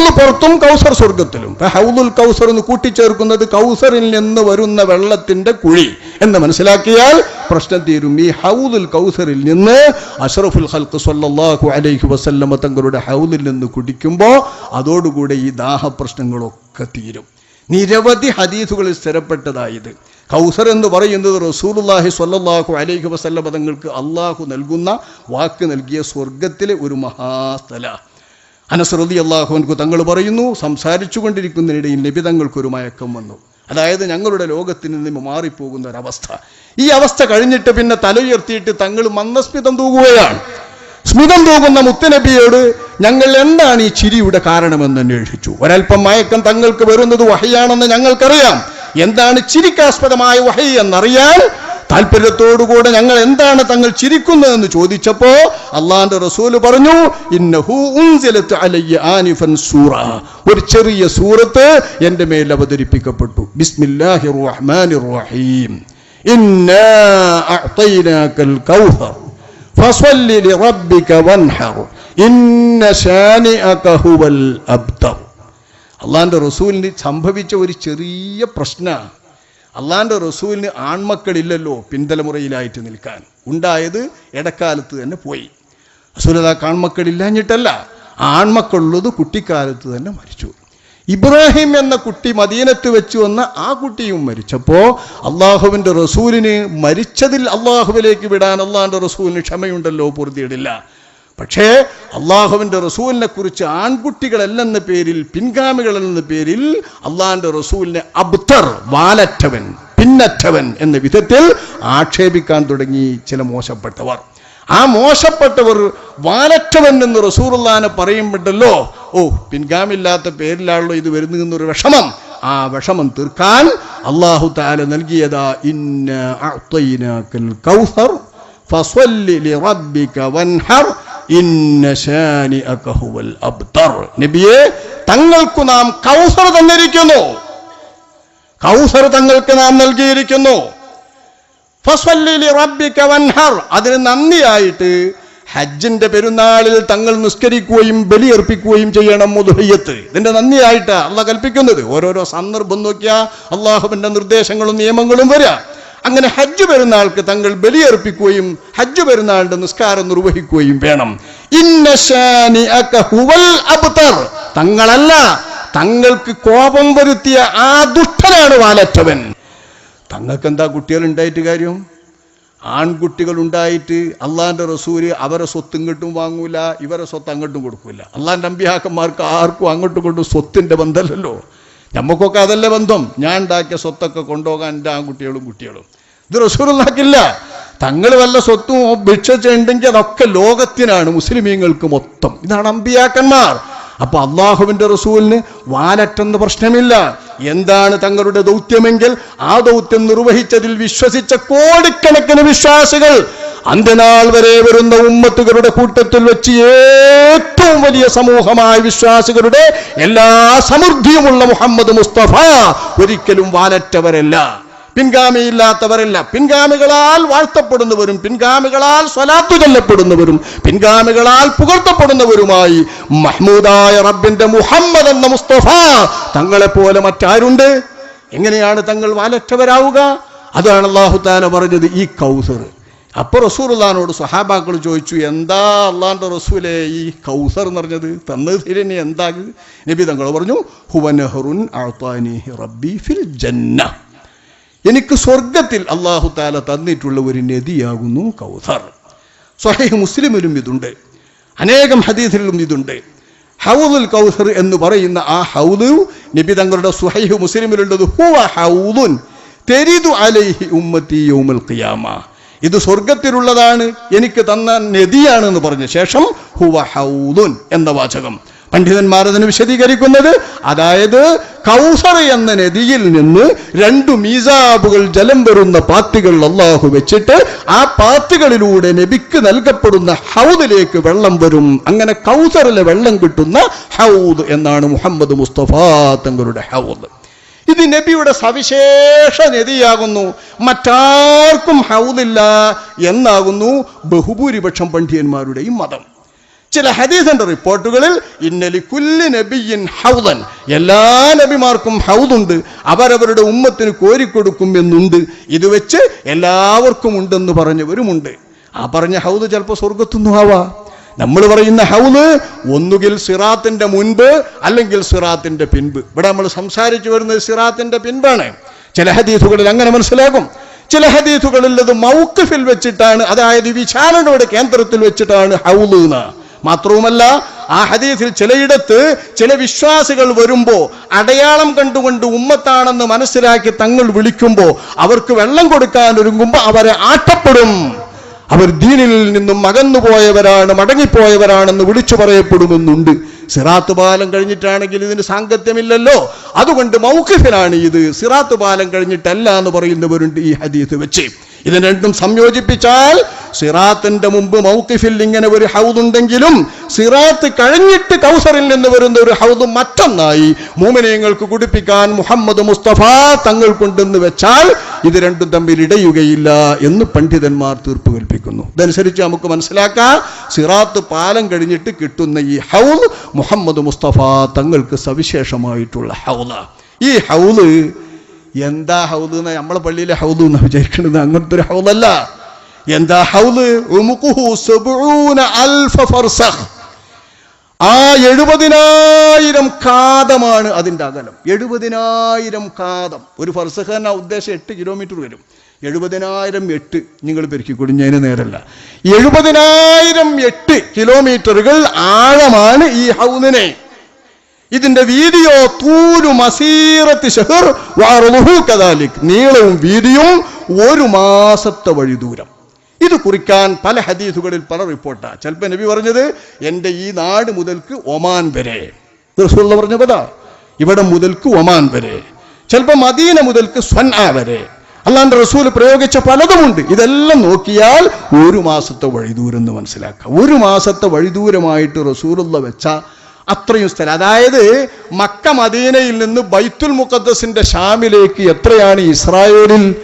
പുറത്തും കൗസർ സ്വർഗത്തിലും ഹൗലുൽ കൗസർ എന്ന് കൂട്ടിച്ചേർക്കുന്നത് കൗസറിൽ നിന്ന് വരുന്ന വെള്ളത്തിന്റെ കുഴി. എന്ന് മനസ്സിലാക്കിയാൽ പ്രശ്നം തീരും. ഈ ഹൗലുൽ കൗസറിൽ നിന്ന് അഷറഫുൽ ഹൽക്ക് സല്ലാഹു അലൈഹി വസല്ലമ തങ്ങളുടെ ഹൗലിൽ നിന്ന് കുടിക്കുമ്പോൾ അതോടുകൂടെ ഈ ദാഹപ്രശ്നങ്ങളൊക്കെ തീരും. നിരവധി ഹദീസുകളിൽ സ്ഥിരപ്പെട്ടതായത്. കൗസർ എന്ന് പറയുന്നത് റസൂലുള്ളാഹി സ്വല്ലാഹു അലൈഹി വസല്ലമ തങ്ങൾക്ക് അള്ളാഹു നൽകുന്ന വാക്ക് നൽകിയ സ്വർഗത്തിലെ ഒരു മഹാസ്ഥല. അനസ്രതി അള്ളാഹുൻകു തങ്ങൾ പറയുന്നു സംസാരിച്ചു കൊണ്ടിരിക്കുന്നതിനിടയിൽ നബി തങ്ങൾക്കൊരു മയക്കം വന്നു. അതായത് ഞങ്ങളുടെ ലോകത്തിൽ നിന്ന് മാറിപ്പോകുന്ന ഒരവസ്ഥ ഈ അവസ്ഥ കഴിഞ്ഞിട്ട് പിന്നെ തലയുയർത്തിയിട്ട് തങ്ങൾ മന്ദസ്മിതം തൂകുകയാണ്. സ്മിതം തൂകുന്ന മുത്തനബിയോട് ഞങ്ങൾ എന്താണ് ഈ ചിരിയുടെ കാരണമെന്ന് അന്വേഷിച്ചു. ഒരൽപ്പം മയക്കം തങ്ങൾക്ക് വരുന്നത് വഹയാണെന്ന് ഞങ്ങൾക്കറിയാം. എന്താണ് ചിരിക്കാസ്പദമായ വഹി എന്നറിയാൻ താല്പര്യത്തോടുകൂടെ ഞങ്ങൾ എന്താണ് തങ്ങൾ ചിരിക്കുന്നതെന്ന് ചോദിച്ചപ്പോ അള്ളാന്റെ റസൂൽ പറഞ്ഞു സൂറ. ഒരു ചെറിയ സൂറത്ത് എന്റെ മേൽ അവതരിപ്പിക്കപ്പെട്ടു. റഹീം അള്ളാന്റെ റസൂലിന് സംഭവിച്ച ഒരു ചെറിയ പ്രശ്ന. അള്ളാന്റെ റസൂലിന് ആൺമക്കളില്ലല്ലോ പിൻതലമുറയിലായിട്ട് നിൽക്കാൻ. ഉണ്ടായത് ഇടക്കാലത്ത് തന്നെ പോയി. റസൂലത കാൺമക്കളില്ലാഞ്ഞിട്ടല്ല ആൺമക്കളുള്ളത് കുട്ടിക്കാലത്ത് തന്നെ മരിച്ചു. ഇബ്രാഹിം എന്ന കുട്ടി മദീനത്ത് വെച്ച് വന്ന ആ കുട്ടിയും മരിച്ചപ്പോൾ അള്ളാഹുവിന്റെ റസൂലിന് മരിച്ചതിൽ അള്ളാഹുവിലേക്ക് വിടാൻ അള്ളാഹുന്റെ റസൂലിന് ക്ഷമയുണ്ടല്ലോ പൂർത്തിയിടില്ല പക്ഷേ അള്ളാഹുവിന്റെ റസൂലിനെ കുറിച്ച് ആൺകുട്ടികളല്ലെന്ന പേരിൽ പിൻഗാമികളെന്ന പേരിൽ അള്ളാഹിന്റെ റസൂലിനെ അബ്തർ വാലറ്റവൻ പിന്നറ്റവൻ എന്ന വിധത്തിൽ ആക്ഷേപിക്കാൻ തുടങ്ങി ചില മോശപ്പെട്ടവർ. ആ മോശപ്പെട്ടവർ വാലറ്റവൻ എന്ന് റസൂറുല്ലാനെ പറയുമ്പോണ്ടല്ലോ ഓ പിൻഗാമില്ലാത്ത പേരിലാണല്ലോ ഇത് വരുന്നു എന്നൊരു വിഷമം. ആ വിഷമം തീർക്കാൻ അള്ളാഹു താല നൽകിയതാ ഇന്ന കൗസർ ഫസ്വല്ലി റബ്ബിക വൻഹർ നബിയെ തങ്ങൾക്ക് നാം കൗസർ തന്നിരിക്കുന്നു. കൗസർ തങ്ങൾക്ക് നാം നൽകിയിരിക്കുന്നു. അതിന് നന്ദിയായിട്ട് ഹജ്ജിന്റെ പെരുന്നാളിൽ തങ്ങൾ നിസ്കരിക്കുകയും ബലിയർപ്പിക്കുകയും ചെയ്യണം മുതുഹയ്യത്ത് ഇതിന്റെ നന്ദിയായിട്ട് അള്ള കൽപ്പിക്കുന്നത്. ഓരോരോ സന്ദർഭം നോക്കിയാ അള്ളാഹുവിന്റെ നിർദ്ദേശങ്ങളും നിയമങ്ങളും വരിക അങ്ങനെ ഹജ്ജ് പെരുന്നാൾക്ക് തങ്ങൾ ബലിയർപ്പിക്കുകയും ഹജ്ജ് പെരുന്നാളിന്റെ നിസ്കാരം നിർവഹിക്കുകയും വേണം. തങ്ങളല്ല തങ്ങൾക്ക് കോപം വരുത്തിയ ആ ദുഷ്ടനാണ് വാലറ്റവൻ. തങ്ങൾക്ക് എന്താ കുട്ടികൾ ഉണ്ടായിട്ട് കാര്യം? ആൺകുട്ടികൾ ഉണ്ടായിട്ട് അള്ളാന്റെ റസൂര് അവരെ സ്വത്ത് ഇങ്ങോട്ടും വാങ്ങൂല ഇവരെ സ്വത്ത് അങ്ങോട്ടും കൊടുക്കൂല. അള്ളാന്റെ അമ്പിയാക്കന്മാർക്ക് ആർക്കും അങ്ങോട്ടും കൊണ്ടും സ്വത്തിന്റെ ബന്ധമല്ലല്ലോ. നമുക്കൊക്കെ അതല്ലേ ബന്ധം? ഞാൻ ഉണ്ടാക്കിയ സ്വത്തൊക്കെ കൊണ്ടുപോകാൻ എന്റെ ആൺകുട്ടികളും കുട്ടികളും. ഇത് റസൂറുണ്ടാക്കില്ല തങ്ങൾ വല്ല സ്വത്തും ഭിക്ഷച്ചുണ്ടെങ്കിൽ അതൊക്കെ ലോകത്തിനാണ് മുസ്ലിമീങ്ങൾക്ക് മൊത്തം. ഇതാണ് അമ്പിയാക്കന്മാർ. അപ്പൊ അള്ളാഹുവിന്റെ റസൂലിന് വാലറ്റെന്ന് പ്രശ്നമില്ല. എന്താണ് തങ്ങളുടെ ദൗത്യമെങ്കിൽ ആ ദൗത്യം നിർവഹിച്ചതിൽ വിശ്വസിച്ച കോടിക്കണക്കിന് വിശ്വാസികൾ അന്ത്യനാൾ വരെ വരുന്ന ഉമ്മത്തുകളുടെ കൂട്ടത്തിൽ വെച്ച് ഏറ്റവും വലിയ സമൂഹമായ വിശ്വാസികളുടെ എല്ലാ സമൃദ്ധിയുമുള്ള മുഹമ്മദ് മുസ്തഫ ഒരിക്കലും വാലറ്റവരല്ല. പിൻഗാമിയില്ലാത്തവരല്ല. പിൻഗാമികളാൽ വാഴ്ത്തപ്പെടുന്നവരും പിൻഗാമികളാൽ സ്വലാത്തു ചൊല്ലപ്പെടുന്നവരും പിൻഗാമികളാൽ പുകഴ്ത്തപ്പെടുന്നവരുമായി മഹ്മൂദായ റബ്ബിന്റെ മുഹമ്മദ് എന്ന മുസ്തഫ തങ്ങളെപ്പോലെ മറ്റാരുണ്ട്? എങ്ങനെയാണ് തങ്ങൾ വാലറ്റവരാവുക? അതാണ് അള്ളാഹു താന പറഞ്ഞത് ഈ കൗസർ. അപ്പൊ റസൂറുല്ലാനോട് സഹാബാക്കൾ ചോദിച്ചു എന്താ അള്ളാന്റെ റസൂലെ ഈ കൗസർ എന്ന് പറഞ്ഞത്? തന്നത് തിരിഞ്ഞ് എന്താ? നബി തങ്ങൾ പറഞ്ഞു ഹുവനഹറുൻ അഅ്താനിഹി റബ്ബി ഫിൽ ജന്ന. എനിക്ക് സ്വർഗത്തിൽ അള്ളാഹു താല തന്നിട്ടുള്ള ഒരു നദിയാകുന്നു കൗസർ. സ്വഹൈഹ് മുസ്ലിമിലും ഇതുണ്ട്. അനേകം ഹദീസിലും ഇതുണ്ട്. ഹൗദുൽ കൗസർ എന്ന് പറയുന്ന ആ ഹൗദ് നബി തങ്ങളുടെ സുഹൈഹ് മുസ്ലിമിലുള്ളത് ഹുവ ഹൗദുൻ തെരിതു അലൈഹി ഉമ്മത്തി യൗമൽ ഖിയാമ. ഇത് സ്വർഗത്തിലുള്ളതാണ് എനിക്ക് തന്ന നദിയാണ് എന്ന് പറഞ്ഞ ശേഷം ഹുവ ഹൗദുൻ എന്ന വാചകം. പണ്ഡിതന്മാർ അതിന് വിശദീകരിക്കുന്നത് അതായത് കൗസർ എന്ന നദിയിൽ നിന്ന് രണ്ടു മീസാബുകൾ ജലം വരുന്ന പാത്തികൾ അള്ളാഹു വെച്ചിട്ട് ആ പാത്തികളിലൂടെ നബിക്ക് നൽകപ്പെടുന്ന ഹൗദിലേക്ക് വെള്ളം വരും. അങ്ങനെ കൗസറിലെ വെള്ളം കിട്ടുന്ന ഹൗദ് എന്നാണ് മുഹമ്മദ് മുസ്തഫ തങ്ങളുടെ ഹൗദ്. ഇത് നബിയുടെ സവിശേഷ നദിയാകുന്നു മറ്റാർക്കും ഹൗദില്ല എന്നാകുന്നു ബഹുഭൂരിപക്ഷം പണ്ഡിയന്മാരുടെയും മതം. ചില ഹദീസിന്റെ റിപ്പോർട്ടുകളിൽ ഇന്നലി കുല്ലി നബിയിൻ ഹൗദൻ. എല്ലാ നബിമാർക്കും ഹൗദുണ്ട്. അവരവരുടെ ഉമ്മത്തിന് കോരിക്കൊടുക്കും എന്നുണ്ട്. ഇത് വെച്ച് എല്ലാവർക്കും ഉണ്ടെന്ന് പറഞ്ഞവരുമുണ്ട്. ആ പറഞ്ഞ ഹൗദ് ചിലപ്പോൾ സ്വർഗത്തുനിന്നും ആവാ. നമ്മൾ പറയുന്ന ഹൗദ് ഒന്നുകിൽ സിറാത്തിന്റെ മുൻപ് അല്ലെങ്കിൽ സിറാത്തിന്റെ പിൻപ്. ഇവിടെ നമ്മൾ സംസാരിച്ചു വരുന്നത് സിറാത്തിന്റെ പിൻപാണ്. ചില ഹദീസുകളിൽ അങ്ങനെ മനസ്സിലാകും. ചില ഹദീസുകളിൽ അത് മൗക്കിഫിൽ വെച്ചിട്ടാണ് അതായത് വിചാരണയുടെ കേന്ദ്രത്തിൽ വെച്ചിട്ടാണ് ഹൗദ് എന്ന്. മാത്രവുമല്ല ആ ഹദീസിൽ ചിലയിടത്ത് ചില വിശ്വാസികൾ വരുമ്പോൾ അടയാളം കണ്ടുകൊണ്ട് ഉമ്മത്താണെന്ന് മനസ്സിലാക്കി തങ്ങൾ വിളിക്കുമ്പോൾ അവർക്ക് വെള്ളം കൊടുക്കാൻ ഒരുങ്ങുമ്പോൾ അവരെ ആട്ടപ്പെടും. അവർ ദീനിൽ നിന്നും അകന്നുപോയവരാണ് മടങ്ങിപ്പോയവരാണെന്ന് വിളിച്ചു പറയപ്പെടുമെന്നുണ്ട്. സിറാത്ത് പാലം കഴിഞ്ഞിട്ടാണെങ്കിൽ ഇതിന് സാങ്കത്യമില്ലല്ലോ. അതുകൊണ്ട് മൗഖിഫിനാണ് ഇത്. സിറാത്ത് പാലം കഴിഞ്ഞിട്ടല്ല എന്ന് പറയുന്നവരുണ്ട് ഈ ഹദീസ് വെച്ച്. ഇത് രണ്ടും സംയോജിപ്പിച്ചാൽ സിറാത്തിന്റെ മുമ്പ് മൗക്കിഫിൽ ഇങ്ങനെ ഒരു ഹൗദുണ്ടെങ്കിലും സിറാത്ത് കഴിഞ്ഞിട്ട് കൗസറിൽ നിന്ന് വരുന്ന ഒരു ഹൗദ് മറ്റൊന്നായി. മൂമിനയങ്ങൾക്ക് കുടിപ്പിക്കാൻ മുഹമ്മദ് മുസ്തഫ തങ്ങൾ കൊണ്ടെന്ന് വെച്ചാൽ ഇത് രണ്ടും തമ്മിൽ ഇടയുകയില്ല എന്ന് പണ്ഡിതന്മാർ തീർപ്പ് കൽപ്പിക്കുന്നു. ഇതനുസരിച്ച് നമുക്ക് മനസ്സിലാക്കാം. സിറാത്ത് പാലം കഴിഞ്ഞിട്ട് കിട്ടുന്ന ഈ ഹൗദ് മുഹമ്മദ് മുസ്തഫ തങ്ങൾക്ക് സവിശേഷമായിട്ടുള്ള ഹൗദ് ഈ ഹൗദ് എന്താ ഹൗദ് എന്ന് നമ്മളെ പള്ളിയിലെ ഹൗദ് എന്ന് വിചാരിക്കുന്നത് അങ്ങനത്തെ ഒരു ഹൗദല്ല എന്താ ഹൗദ് ആ എഴുപതിനായിരം കാതമാണ് അതിന്റെ അകലം. എഴുപതിനായിരം കാതം. ഒരു ഫർസഹന ഉദ്ദേശം എട്ട് കിലോമീറ്റർ വരും. എഴുപതിനായിരം എട്ട് നിങ്ങൾ പെരുക്കിക്കൊടും ഞാൻ നേരല്ല. എഴുപതിനായിരം എട്ട് കിലോമീറ്ററുകൾ ആഴമാണ് ഈ ഹൗദിനെ. ഇതിന്റെ വീതിയോ തൂരു മസീറത്ത് ഷെഹർ വാറുഹു കദാലിക്. നീളവും വീതിയും ഒരു മാസത്തെ വഴി ദൂരം. ഇത് കുറിക്കാൻ പല ഹദീസുകളിൽ പല റിപ്പോർട്ടാണ് ചിലപ്പോൾ നബി പറഞ്ഞത് എന്റെ ഈ നാട് മുതൽക്ക് ഒമാൻ വരെ. റസൂലുള്ള പറഞ്ഞ പതാ ഇവിടെ മുതൽക്ക് ഒമാൻ വരെ. ചിലപ്പോൾ മദീന മുതൽക്ക് സ്വൻആ വരെ. അല്ലാണ്ട് റസൂൽ പ്രയോഗിച്ച പലതുമുണ്ട്. ഇതെല്ലാം നോക്കിയാൽ ഒരു മാസത്തെ വഴിദൂരം എന്ന് മനസ്സിലാക്കാം. ഒരു മാസത്തെ വഴിദൂരമായിട്ട് റസൂലുള്ള വെച്ച അത്രയും സ്ഥലം. അതായത് മക്ക മദീനയിൽ നിന്ന് ബൈത്തുൽ മുഖദ്ദസിന്റെ ഷാമിലേക്ക് എത്രയാണ് ഇസ്രായേലിൽ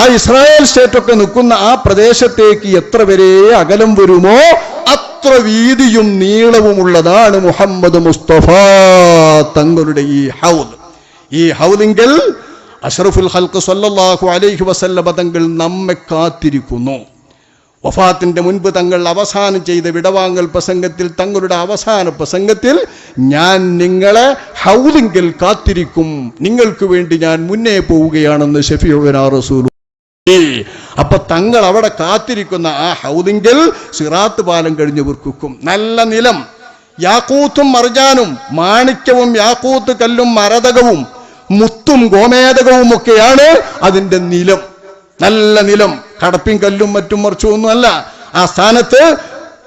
ആ ഇസ്രായേൽ സ്റ്റേറ്റൊക്കെ നിൽക്കുന്ന ആ പ്രദേശത്തേക്ക് എത്ര വരെ അകലം വരുമോ അത്ര വീതിയും നീളവുമുള്ളതാണ് മുഹമ്മദ് മുസ്തഫ തങ്ങളുടെ ഈ ഹൗദ്. ഈ ഹൗദിങ്കിൽ അഷറഫുൽ ഹൽക്ക് സല്ലാഹു അലൈഹി വസല്ലമ തങ്ങൾ നമ്മെ കാത്തിരിക്കുന്നു. വഫാത്തിന്റെ മുൻപ് തങ്ങൾ അവസാനം ചെയ്ത വിടവാങ്ങൽ പ്രസംഗത്തിൽ തങ്ങളുടെ അവസാന പ്രസംഗത്തിൽ ഞാൻ നിങ്ങളെ ഹൗദിങ്കിൽ കാത്തിരിക്കും. നിങ്ങൾക്ക് വേണ്ടി ഞാൻ മുന്നേ പോവുകയാണെന്ന് ഷഫീഉന റസൂൽ അപ്പൊ തങ്ങൾ അവിടെ കാത്തിരിക്കുന്ന ആ ഹൗദിങ്കിൽ സിറാത്ത് പാലം കഴിഞ്ഞ് കഴിഞ്ഞവർക്കും നല്ല നിലം. യാക്കൂത്തും മർജാനും മാണിക്യവും യാക്കൂത്ത് കല്ലും മരതകവും മുത്തും ഗോമേതകവും ഒക്കെയാണ് അതിന്റെ നിലം. നല്ല നിലം. കടപ്പിൻ കല്ലും മറ്റും മറിച്ചും ഒന്നുമല്ല ആ സ്ഥാനത്ത്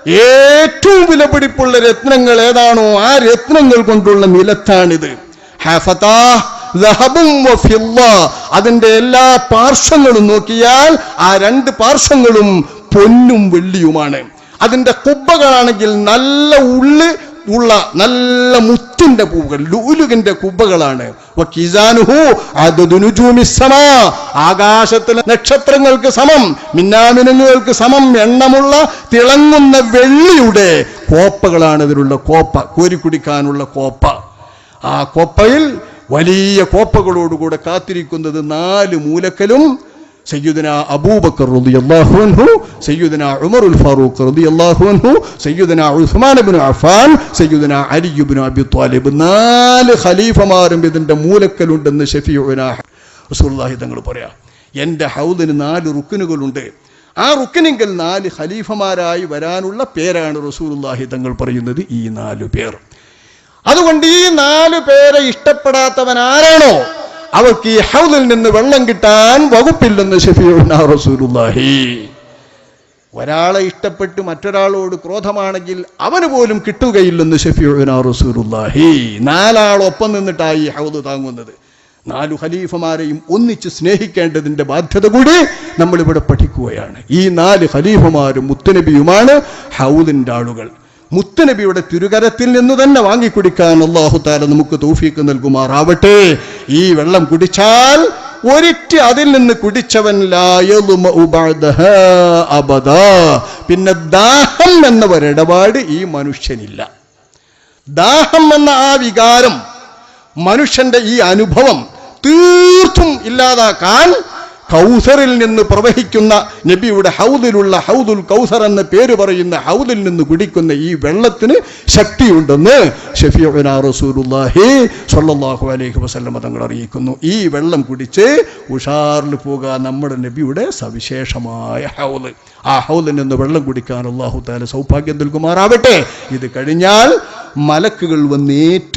ഏറ്റവും വിലപിടിപ്പുള്ള രത്നങ്ങൾ ഏതാണോ ആ രത്നങ്ങൾ കൊണ്ടുള്ള നിലത്താണിത്. ഹഫതാ. അതിന്റെ എല്ലാ പാർശ്വങ്ങളും നോക്കിയാൽ ആ രണ്ട് പാർശ്വങ്ങളും പൊന്നും വെള്ളിയുമാണ്. അതിന്റെ കുബ്ബകളാണെങ്കിൽ നല്ല ഉള്ള് ഉള്ള നല്ല മുത്തിന്റെ പൂവുകൾ ലൂലുകിന്റെ കുബ്ബകളാണ്. ആകാശത്തിലെ നക്ഷത്രങ്ങൾക്ക് സമം മിന്നാമിനുങ്ങൾക്ക് സമം എണ്ണമുള്ള തിളങ്ങുന്ന വെള്ളിയുടെ കോപ്പകളാണ് ഇതിലുള്ള കോപ്പ കോരിക്കുടിക്കാനുള്ള കോപ്പ. ആ കോപ്പയിൽ വലിയ കോപ്പകളോടുകൂടെ കാത്തിരിക്കുന്നത് നാല് മൂലക്കലും സയ്യുദന അബൂബക്കർ റളിയല്ലാഹു അൻഹു സയ്യുദന ഉമറുൽ ഫാറൂഖ് റളിയല്ലാഹു അൻഹു സയ്യുദന ഉസ്മാൻ ഇബ്നു അഫ്ഫാൻ സയ്യുദന അലി ഇബ്നു അബി ത്വാലിബ്. നാല് ഖലീഫമാരും ഇതിന്റെ മൂലക്കലുണ്ടെന്ന് ഷഫീഉന റസൂലുള്ളാഹി തങ്ങൾ പറയാം. എന്റെ ഹൗദിന് നാല് റുക്കിനുകളുണ്ട് ആ റുക്കിനെങ്കിൽ നാല് ഖലീഫമാരായി വരാനുള്ള പേരാണ് റസൂലുള്ളാഹി തങ്ങൾ പറയുന്നത് ഈ നാല് പേർ. അതുകൊണ്ട് ഈ നാല് പേരെ ഇഷ്ടപ്പെടാത്തവൻ ആരാണോ അവർക്ക് ഈ ഹൗദിൽ നിന്ന് വെള്ളം കിട്ടാൻ വകുപ്പില്ലെന്ന് റസൂലുള്ളാഹി. ഒരാളെ ഇഷ്ടപ്പെട്ട് മറ്റൊരാളോട് ക്രോധമാണെങ്കിൽ അവന് പോലും കിട്ടുകയില്ലെന്ന് റസൂലുള്ളാഹി. നാലാളൊപ്പം നിന്നിട്ടായി ഹൗദ് താങ്ങുന്നത്. നാലു ഖലീഫമാരെയും ഒന്നിച്ച് സ്നേഹിക്കേണ്ടതിന്റെ ബാധ്യത കൂടി നമ്മളിവിടെ പഠിക്കുകയാണ്. ഈ നാല് ഖലീഫമാരും മുത്തനബിയുമാണ് ഹൗദിന്റെ ആളുകൾ. മുത്തനബിയുടെ തിരുകരത്തിൽ നിന്ന് തന്നെ വാങ്ങിക്കുടിക്കാൻ അള്ളാഹു താല നമുക്ക് തൗഫീക്ക് നൽകുമാറാവട്ടെ. ഈ വെള്ളം കുടിച്ചാൽ ഒരിറ്റ് അതിൽ നിന്ന് കുടിച്ചവൻ അബദ. പിന്നെ ദാഹം എന്ന ഒരിടപാട് ഈ മനുഷ്യനില്ല. ദാഹം എന്ന ആ വികാരം മനുഷ്യന്റെ ഈ അനുഭവം തീർത്തും ഇല്ലാതാക്കാൻ കൗസറിൽ നിന്ന് പ്രവഹിക്കുന്ന നബിയുടെ ഹൗദിലുള്ള ഹൗദുൽ കൗസർ എന്ന പേര് പറയുന്ന ഹൗദിൽ നിന്ന് കുടിക്കുന്ന ഈ വെള്ളത്തിന് ശക്തിയുണ്ടെന്ന് ഷഫീഉന അലൈഹി വസല്ലം തങ്ങൾ അറിയിക്കുന്നു. ഈ വെള്ളം കുടിച്ച് ഉഷാറിൽ പോകുക നമ്മുടെ നബിയുടെ സവിശേഷമായ ഹൗദ്. ആ ഹൗദിൽ നിന്ന് വെള്ളം കുടിക്കാൻ അള്ളാഹു താല സൗഭാഗ്യം നൽകുമാറാവട്ടെ. ഇത് കഴിഞ്ഞാൽ മലക്കുകൾ വന്നേറ്റു